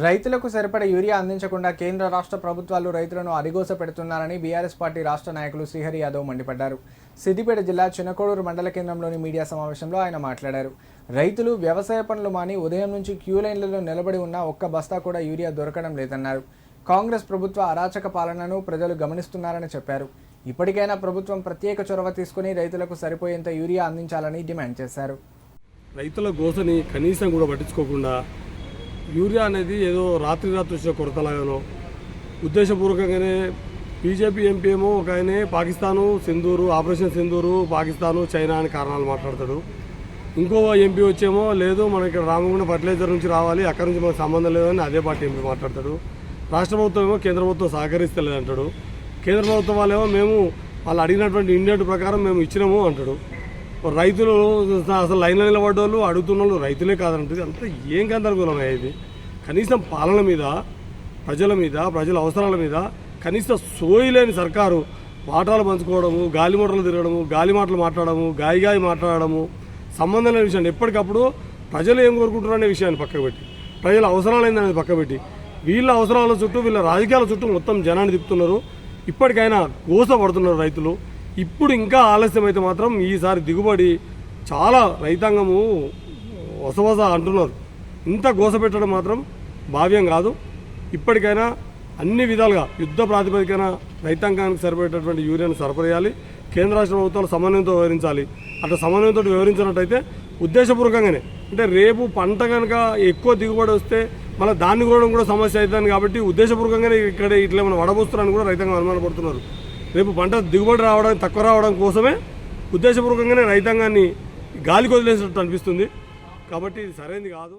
రైతులకు సరిపడ యూరియా అందించకుండా కేంద్ర రాష్ట్ర ప్రభుత్వాలు రైతులను అరిగోస పెడుతున్నారని బీఆర్ఎస్ పార్టీ రాష్ట్ర నాయకులు శ్రీహరి యాదవ్ మండిపడ్డారు. సిద్దిపేట జిల్లా చిన్నకోడూరు మండల కేంద్రంలోని మీడియా సమావేశంలో ఆయన మాట్లాడారు. రైతులు వ్యవసాయ పనులు మాని ఉదయం నుంచి క్యూ లైన్లలో నిలబడి ఉన్న ఒక్క బస్తా కూడా యూరియా దొరకడం లేదన్నారు. కాంగ్రెస్ ప్రభుత్వ అరాచక పాలనను ప్రజలు గమనిస్తున్నారని చెప్పారు. ఇప్పటికైనా ప్రభుత్వం ప్రత్యేక చొరవ తీసుకుని రైతులకు సరిపోయేంత యూరియా అందించాలని డిమాండ్ చేశారు. రైతుల గోసని కనీసం కూడా పట్టించుకోకుండా యూరియా అనేది ఏదో రాత్రి రాత్రి వచ్చిన కొరతలాగానో ఉద్దేశపూర్వకంగానే బీజేపీ ఎంపీ ఏమో ఒక ఆయనే పాకిస్తాను సింధూరు ఆపరేషన్ సింధూరు పాకిస్తాను చైనా అని కారణాలు మాట్లాడతాడు. ఇంకో ఎంపీ వచ్చేమో లేదు మనకి ఇక్కడ రామగుండ ఫర్టిలైజర్ నుంచి రావాలి అక్కడ నుంచి మనకు సంబంధం లేదని అదే పార్టీ ఎంపీ మాట్లాడతాడు. రాష్ట్ర ప్రభుత్వం ఏమో కేంద్ర ప్రభుత్వం సహకరిస్తలేదు అంటాడు. కేంద్ర ప్రభుత్వం వాళ్ళేమో మేము వాళ్ళు అడిగినటువంటి ఇండియన్ ప్రకారం మేము ఇచ్చినాము అంటాడు. రైతులు అసలు లైన్లో నిలబడ్డ వాళ్ళు అడుగుతున్న వాళ్ళు రైతులే కాదంటే అంతా ఏం గందరగోళం ఇది? కనీసం పాలన మీద ప్రజల మీద ప్రజల అవసరాల మీద కనీసం సోయి లేని సర్కారు వాటాలు పంచుకోవడము గాలి మూటలు తిరగడము గాలి మాటలు మాట్లాడము గాయి గాయి మాట్లాడడము సంబంధం లేని విషయాన్ని ఎప్పటికప్పుడు ప్రజలు ఏం కోరుకుంటున్నారు అనే విషయాన్ని పక్కబెట్టి ప్రజల అవసరాలు ఏందనేది పక్కబెట్టి వీళ్ళ అవసరాల చుట్టూ వీళ్ళ రాజకీయాల చుట్టూ మొత్తం జనాన్ని తిప్పుతున్నారు. ఇప్పటికైనా గోస పడుతున్నారు రైతులు. ఇప్పుడు ఇంకా ఆలస్యం అయితే మాత్రం ఈసారి దిగుబడి చాలా రైతాంగము వసవస అంటున్నారు. ఇంత గోస పెట్టడం మాత్రం భావ్యం కాదు. ఇప్పటికైనా అన్ని విధాలుగా యుద్ధ ప్రాతిపదికన రైతాంగానికి సరిపడేటటువంటి యూరియాను సరఫరేయాలి. కేంద్ర రాష్ట్ర ప్రభుత్వాలు సమన్వయంతో వివరించాలి అట్లా సమన్వయంతో వివరించినట్టయితే ఉద్దేశపూర్వకంగానే అంటే రేపు పంట కనుక ఎక్కువ దిగుబడి వస్తే మళ్ళీ దాన్ని కూడా కూడా సమస్య అవుతుంది కాబట్టి ఉద్దేశపూర్వకంగానే ఇక్కడ ఇట్లా ఏమైనా వడబోస్తున్నారని కూడా రైతాంగం అనుమానపడుతున్నారు. రేపు పంట దిగుబడి రావడం తక్కువ రావడం కోసమే ఉద్దేశపూర్వకంగానే రైతాంగాన్ని గాలికి వదిలేసినట్టు అనిపిస్తుంది. కాబట్టి ఇది సరైనది కాదు.